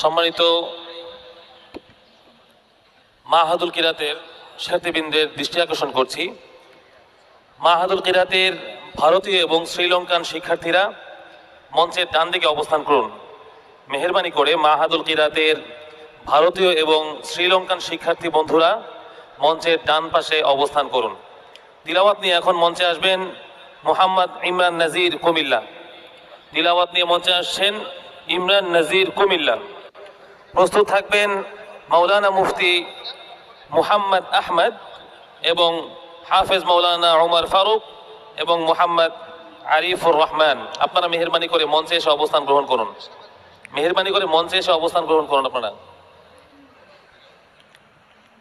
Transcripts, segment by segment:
সম্মানিত মাহাদুল কিরাতের সাথীবৃন্দের দৃষ্টি আকর্ষণ করছি। মাহাদুল কিরাতের ভারতীয় এবং শ্রীলঙ্কান শিক্ষার্থীরা মঞ্চের ডান দিকে অবস্থান করুন। মেহরবানি করে মাহাদুল কিরাতের ভারতীয় এবং শ্রীলঙ্কান শিক্ষার্থী বন্ধুরা মঞ্চের ডান পাশে অবস্থান করুন। তিলাওয়াত নিয়ে এখন মঞ্চে আসবেন মোহাম্মদ ইমরান নাজির কুমিল্লা। তিলাওয়াত নিয়ে মঞ্চে আসছেন ইমরান নাজির কুমিল্লা। প্রস্তুত থাকবেন মৌলানা মুফতি মুহাম্মদ আহমদ এবং হাফেজ মৌলানা ওমর ফারুক এবং মোহাম্মদ আরিফুর রহমান। আপনারা মেহরবানি করে মঞ্চে এসে অবস্থান গ্রহণ করুন। মেহরবানি করে মঞ্চে এসে অবস্থান গ্রহণ করুন আপনারা।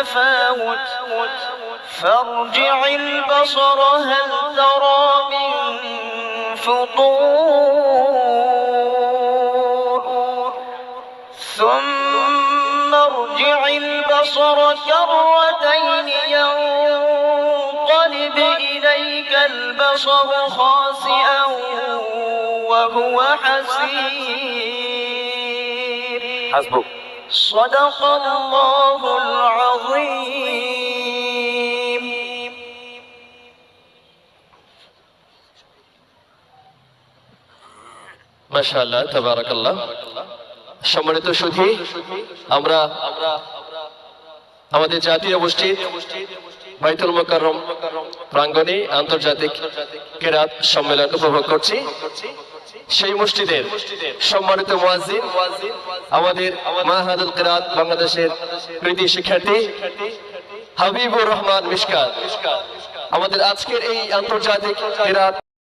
تفاوت. فارجع البصر هل ترى من فطور؟ ثم ارجع البصر كرتين ينقلب إليك البصر خاسئا وهو حسير. حسبك. صدق الله العظيم মাশাআল্লাহ তাবারাকাল্লাহ সম্মানিত সুধী আমরা আমাদের জাতীয় মসজিদ বাইতুল মোকাররম প্রাঙ্গণে আন্তর্জাতিক কেরাত সম্মেলন উপভোগ করছি সেই মসজিদের সম্মানিত আমাদের মাহাদুল কেরাত বাংলাদেশের কৃতি শিক্ষার্থী হাবিবুর রহমান মিশকাত। আমাদের আজকের এই আন্তর্জাতিক